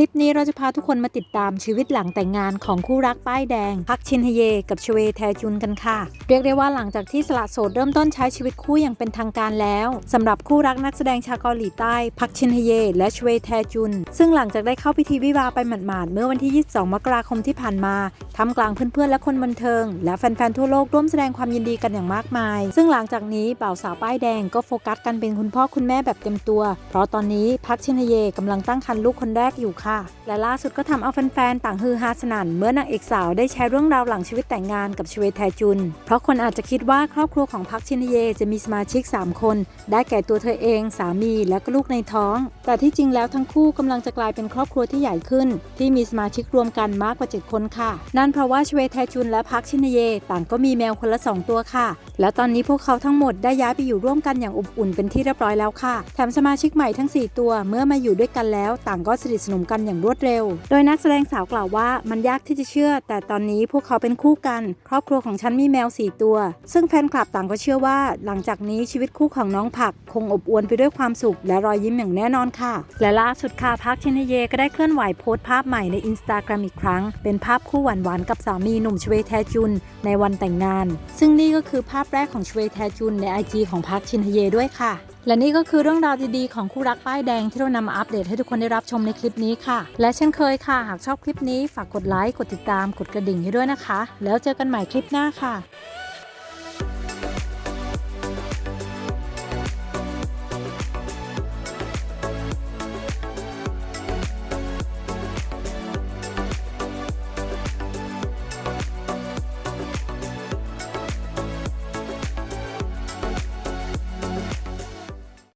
ลิปนี้เราจะพาทุกคนมาติดตามชีวิตหลังแต่งงานของคู่รักป้ายแดง พักชินฮเย กับชเวแทจุนกันค่ะ เรียกได้ว่าหลังจากที่สละโสดเริ่มต้นใช้ชีวิตคู่อย่างเป็นทางการแล้วสำหรับคู่รักนักแสดงชาวเกาหลีใต้ พักชินฮเย และชเวแทจุน ซึ่งหลังจากได้เข้าพิธีวิวาไปหมาดๆเมื่อวันที่ 22 มกราคมที่ผ่านมาท่ามกลางเพื่อนๆและคนบันเทิง และแฟนๆทั่วโลกร่วมแสดงความยินดีกันอย่างมากมาย ซึ่งหลังจากนี้บ่าวสาวป้ายแดงก็โฟกัสกันเป็นคุณพ่อคุณแม่แบบเต็มตัว เพราะตอนนี้พักชินฮเยกำลังตั้งครรภ์ลูกคนแรกอยู่ค่ะและล่าสุดก็ทำเอาแฟนๆต่างฮือฮาสนั่นเมื่อนางเอกสาวได้แชร์เรื่องราวหลังชีวิตแต่งงานกับชเวแทจุน เพราะคนอาจจะคิดว่าครอบครัวของพักชินเยจะมีสมาชิก 3 คน ได้แก่ตัวเธอเอง สามีและก็ลูกในท้อง แต่ที่จริงแล้วทั้งคู่กำลังจะกลายเป็นครอบครัวที่ใหญ่ขึ้น ที่มีสมาชิกรวมกันมากกว่า 7 คนค่ะ นั่นเพราะว่าชเวแทจุนและพักชินเยต่างก็มีแมวคนละ 2 ตัวค่ะ และตอนนี้พวกเขาทั้งหมดได้ย้ายไปอยู่ร่วมกันอย่างอบอุ่นเป็นที่เรียบร้อยแล้วค่ะ แถมสมาชิกใหม่ทั้ง 4 ตัวเมื่อมาอยู่ด้วยกันแล้ว ต่างก็สนิทสนมกันอย่างรวดเร็ว โดยนักแสดงสาวกล่าวว่ามันยากที่จะเชื่อ แต่ตอนนี้พวกเขาเป็นคู่กัน ครอบครัวของฉันมีแมว 4 ตัว ซึ่งแฟนคลับต่างก็เชื่อว่า หลังจากนี้ชีวิตคู่ของน้องผัก คงอบอวลไปด้วยความสุข และรอยยิ้มอย่างแน่นอนค่ะ และล่าสุดค่ะพักชินเยก็ได้เคลื่อนไหวโพสต์ภาพใหม่ในอินสตาแกรมอีกครั้ง เป็นภาพคู่หวานๆกับสามีหนุ่มชเวแทจุน ในวันแต่งงาน ซึ่งนี่ก็คือภาพแรกของชเวแทจุนใน IG ของพักชินเยด้วยค่ะ และนี่ก็คือเรื่องราวดีๆของคู่รักป้ายแดงที่เรานำมาอัปเดตให้ทุกคนได้รับชมในคลิปนี้ค่ะ และเช่นเคยค่ะ หากชอบคลิปนี้ฝากกดไลค์ กดติดตาม กดกระดิ่งให้ด้วยนะคะ แล้วเจอกันใหม่คลิปหน้าค่ะ